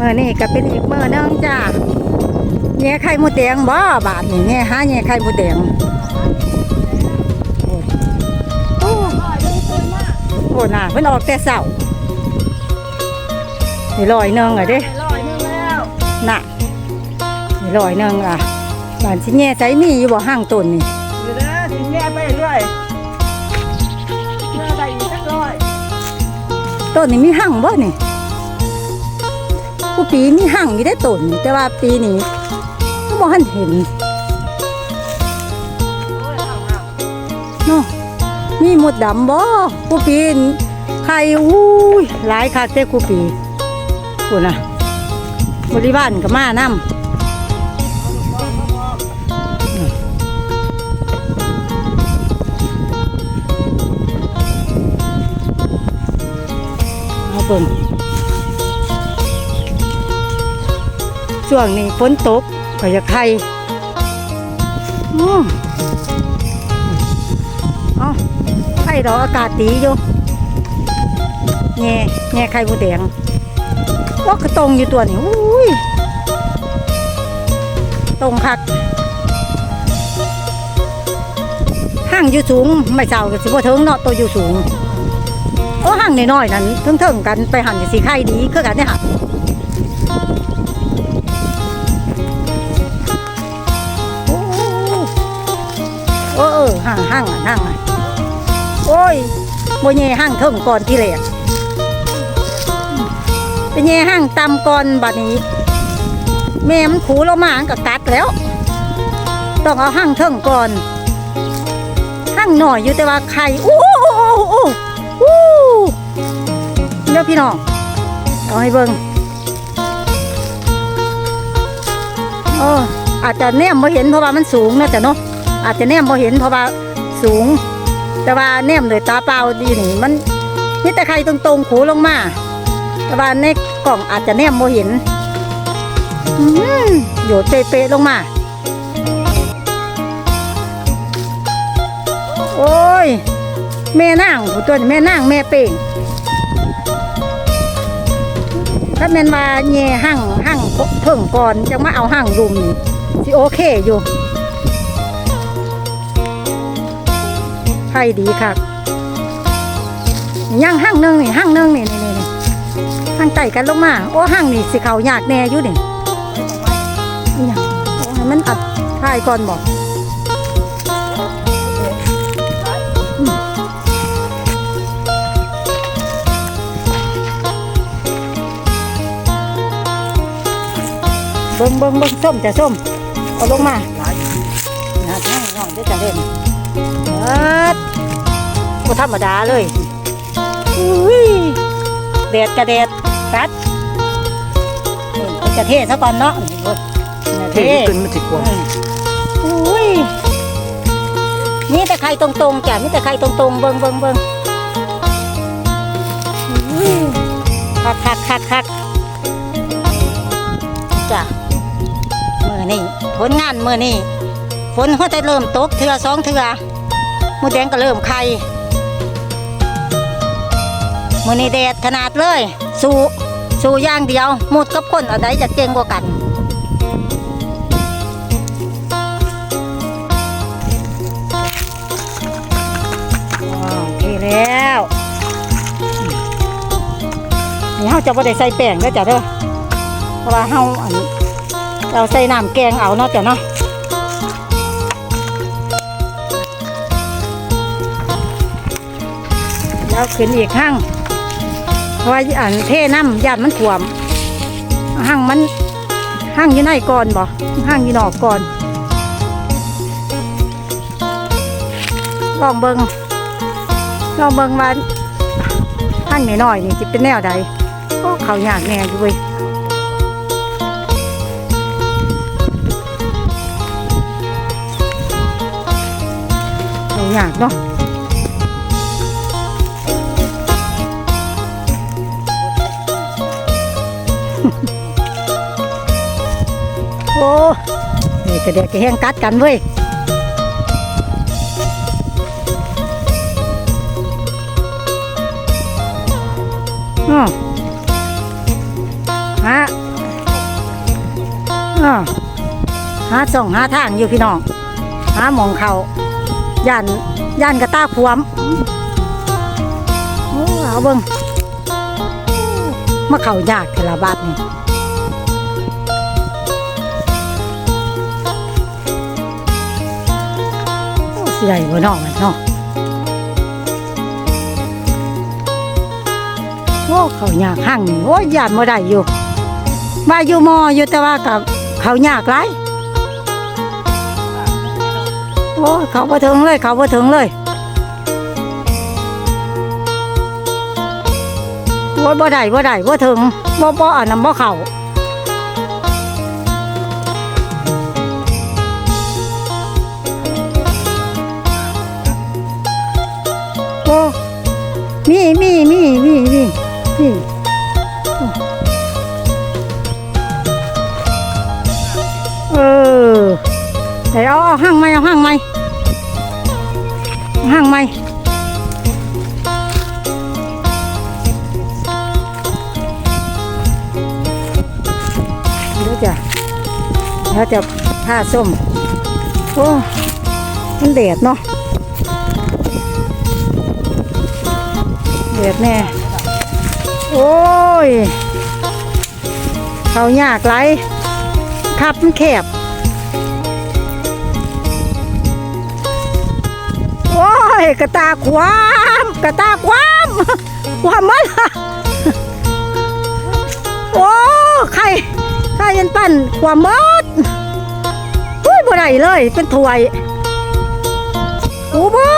เมื่อนี่ก็เป็นอีกเมื่อนึงจ้าแง่ไข่มดแดงบ่บาทนี่แง่หาแง่ไข่มดแดงโอ้โอ้น่ะเพิ่นออกแต่เช้านี่ลอยหนึงอะเด้ลอยนึงแล้วน่ะนี่ลอยหนึงอะบ้านสิแง่ใจมีอยู่บ่ห้างต้นนี่เดี๋ยวนะถึงแง่ไปเรื่อยเมื่อใดอีกสักร้อยต้นนี้มีห้างบ่นี่ ผู้ปีมีห้างอยู่ได้ต้นแต่ว่าปีนี้ก็บ่ทันเห็นเนาะมีหมดดำบ่กูปีนไข่อุ้ยหลายคักเต้กูปีกูน่ะบริวารก็มานำเอาเบิ่ง ช่วงนี้ฝนตกก็จะไข่อือเอาไข่ดอกอากาศดีอยู่แง่แง่ไข่มดแดงว่าก็ตรงอยู่ตัวนี่อุ้ยตรงคักห่างอยู่สูงไม่เจ้าก็สิบ่ถึงเนาะตัวอยู่สูงโอ้ห่างน้อยๆนั่นเทิงๆกันไปหันสิไข่ดีคือกันเนี่ยค่ะ โมเย่ห้างเทิงก่อนที่แรกเป็นเย่ห้างตำก่อนบัดนี้ แม่มันขูเรามามันกับกัดแล้ว ต้องเอาห้างเทิงก่อนห้างหน่อยอยู่แต่ว่าไข่อู้อู้อู้อู้เดี๋ยวพี่น้องเอาให้เบิ่งโอ้อาจจะแนมบ่เห็นเพราะว่ามันสูงนะแต่เนาะอาจจะแนมบ่เห็นเพราะว่าสูง แต่ว่าแนมเลยตาเปล่าดีนี่มันมีแต่ไข่ตรงๆขูลงมา แต่ว่าในกล่องอาจจะแนมโมเห็นอืมโยดเปะๆลงมา โอ้ย แม่นางผู้ตัวแม่นางแม่เป่งถ้าแม่นว่าแง่หั่งหั่งเพิ่งก่อนจะมาเอาหั่งรุมนี่สิโอเคอยู่ ข่ดีครับย่างห้างหนึงนี่ห้างหนึงนี่นี่นี่ห้างไต่กันลงมาโอ้ห้างนี่สิเขายากแน่อยู่นี่อีหยังโอ้มันอัดถ่ายก่อนบอกเบิ้งเบิ้งเบิ้งส้มจะส้มเอาลงมาหลายนะทั้งน้องได้จะเล่นเอิด บ่ธรรมดาเลยอุ้ยแดดกระแดดกัดนี่มันจะเทซะก่อนเนาะนี่เว้ยนี่เท่ขึ้นมันสิกว่าอืมอุ้ยนี่แต่ไข่ตรงๆจ้ะนี่แต่ไข่ตรงๆเบิ่งเบิ่งเบิ่งอุ้ยคักคักคักคักจ้ะมือนี่ผลงานมือนี่ฝนเขาจะเริ่มตกเถื่อสองเถื่อหมูแดงก็เริ่มไข่ มือนี้แดดขนาดเลย สู้สู้ย่างเดียวหมุดกับคนอะไรจะเก่งกว่ากันวาวโอเคแล้วนี่เขาจะไม่ได้ใส่แป้งก็จะเด้อเพราะว่าเขาอันเราใส่น้ำแกงเอาเนาะจ้ะเนาะแล้วขึ้นอีกห้าง ว่าอันเทน้ำยาดมันถ่วมห้างมันห้างยู่ในก่อนบ่ห้างยู่นอกก่อนลองเบิงลองเบิงว่าห้างน้อยๆนี่จะเป็นแนวใดโอ้เขาอยากแน่อยู่เว้ยเขายากเนาะ นี่ก็เด็กก็แห้งกัดกันเว้ยอืมฮะอ่าหาส่องหาทางอยู่พี่น้อง หาหมองเขาย่านย่านกระตาขวมโอ้เอาเบิ่งมาเขายากเทละบาทนี่ สิได้บ่น้องเนาะโอ้เขายากหั่งโอ้ยยานบ่ได้อยู่มาอยู่มออยู่แต่ว่ากับเขายากหลายโอ้เขาบ่ถึงเลย เขาบ่ถึงเลยโอ้ยบ่ได้บ่ได้บ่ถึงบ่บ่อันนั้นบ่เข้า โอ้มีมีมีมีมีมีเออเดี๋ยวเอาห้างไหมเอาห้างไหมห้างไหมเดี๋ยวจะเดี๋ยวจะผ้าส้มโอ้มันเดดเนาะ เดดแน่ โอ้ย เขายากไรขับมันแคบ โอ้ย กระตาความกระตาความความมันโอ้ใครใครยันปั้นความมดอุ้ยบ่ได้เลย เป็นถวยโอ้บ่